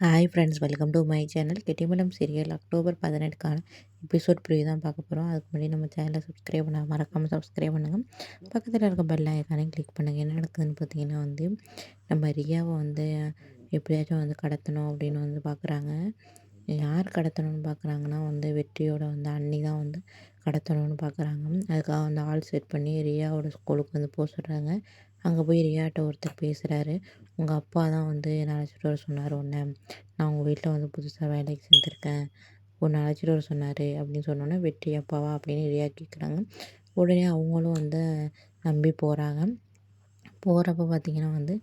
Hi friends welcome to my channel Gettimelam serial October பதினெட்டுக்கான episode preview தான் பார்க்க போகிறோம் அதுக்கு முன்னாடி நம்ம சேனலை சப்ஸ்கிரைப் பண்ண மறக்காமல் சப்ஸ்கிரைப் பண்ணுங்கள் பக்கத்தில் இருக்க பெல் ஐக்கானே கிளிக் பண்ணுங்கள் என்ன நடக்குதுன்னு பார்த்தீங்கன்னா வந்து நம்ம ரியாவை வந்து எப்படியாச்சும் வந்து கடத்தணும் அப்படின்னு வந்து பார்க்குறாங்க. யார் கடத்தணும்னு பார்க்குறாங்கன்னா வந்து வெற்றியோட வந்து அண்ணி தான் வந்து கடத்தணும்னு பார்க்குறாங்க. அதுக்காக வந்து ஆள் செட் பண்ணி ரியாவோட ஸ்கூலுக்கு வந்து போக சொல்கிறாங்க அங்கே போய் ரியாட்ட ஒருத்தர் பேசுகிறாரு உங்கள் அப்பா தான் வந்து என்னை அழைச்சிட்டு வர சொன்னார் உன்னை. நான் உங்கள் வீட்டில் வந்து புதுசாக வேலைக்கு சேர்ந்துருக்கேன். உன்னை அழைச்சிட்டு வர சொன்னார் அப்படின்னு சொன்னோன்னே வெற்றி அப்பாவா அப்படின்னு ரியா கேட்குறாங்க உடனே அவங்களும் வந்து நம்பி போகிறாங்க போகிறப்ப பார்த்திங்கன்னா வந்து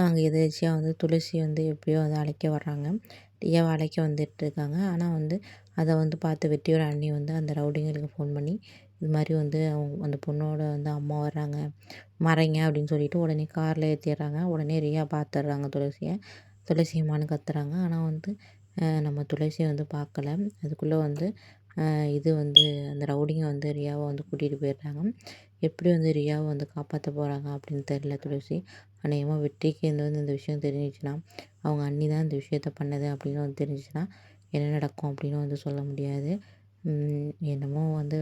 அங்கே எதேர்ச்சியாக வந்து துளசி வந்து எப்படியோ வந்து அழைக்க வர்றாங்க. ரியாவை வேலைக்கு வந்துட்டுருக்காங்க. ஆனால் வந்து அதை வந்து பார்த்து வெட்டியோட அண்ணி வந்து அந்த ரவுடிங்களுக்கு ஃபோன் பண்ணி இது மாதிரி வந்து அவங்க அந்த பொண்ணோட வந்து அம்மா வர்றாங்க மறைங்க அப்படின்னு சொல்லிட்டு உடனே காரில் ஏற்றிடுறாங்க உடனே ரியா பார்த்துட்றாங்க துளசியை. துளசி அம்மான்னு கத்துறாங்க. ஆனால் வந்து நம்ம துளசியை வந்து பார்க்கல. அதுக்குள்ளே வந்து இது வந்து அந்த ரவுடிங்க வந்து ரியாவை வந்து கூட்டிகிட்டு போயிடுறாங்க. எப்படி வந்து ரியாவை வந்து காப்பாற்ற போகிறாங்க அப்படின்னு தெரில துளசி. அநேகமாக வெற்றிக்கு வந்து இந்த விஷயம் தெரிஞ்சிச்சுன்னா அவங்க அண்ணி தான் இந்த விஷயத்த பண்ணது அப்படின்னு வந்து தெரிஞ்சிச்சுன்னா என்ன நடக்கும் அப்படின்னு வந்து சொல்ல முடியாது. என்னமோ வந்து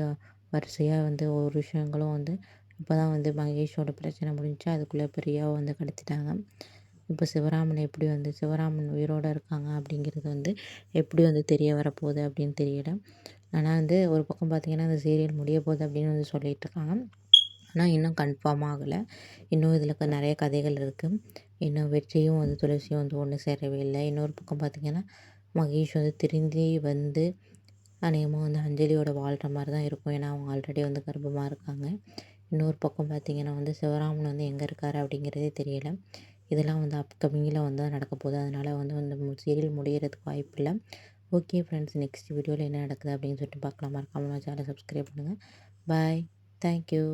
வரிசையாக வந்து ஒரு விஷயங்களும் வந்து இப்போ தான் வந்து மகேஷோட பிரச்சனை முடிஞ்சு அதுக்குள்ளே இப்போ வந்து கடத்திட்டாங்க. இப்போ சிவராமன் எப்படி வந்து சிவராமன் உயிரோடு இருக்காங்க அப்படிங்கிறது வந்து எப்படி வந்து தெரிய வரப்போகுது அப்படின்னு தெரியல. ஆனால் வந்து ஒரு பக்கம் பார்த்திங்கன்னா அந்த சீரியல் முடிய போகுது அப்படின்னு வந்து சொல்லிகிட்ருக்காங்க ஆனால் இன்னும் கன்ஃபார்ம் ஆகலை. இன்னும் இதில் நிறைய கதைகள் இருக்குது இன்னும் வெற்றியும் வந்து துளசியும் வந்து ஒன்று சேரவே இல்லை. இன்னொரு பக்கம் பார்த்திங்கன்னா மகேஷ் வந்து திருந்தி வந்து அநேகமாக வந்து அஞ்சலியோட வாழ்கிற மாதிரி தான் இருக்கும். ஏன்னா அவங்க ஆல்ரெடி வந்து கர்ப்பமாக இருக்காங்க. இன்னொரு பக்கம் பார்த்திங்கன்னா வந்து சிவராமன் வந்து எங்கே இருக்கார் அப்படிங்கிறதே தெரியலை. இதெல்லாம் வந்து அப்கமிங்கில் வந்து நடக்க போகுது. அதனால் வந்து அந்த சீரியல் முடிகிறதுக்கு வாய்ப்பு இல்லை. ஓகே ஃப்ரெண்ட்ஸ் நெக்ஸ்ட் வீடியோவில் என்ன நடக்குது அப்படின்னு சொல்லிட்டு பார்க்கலாம் மறக்காமல் சேனலை சப்ஸ்கிரைப் பண்ணுங்கள் பாய் தேங்க்யூ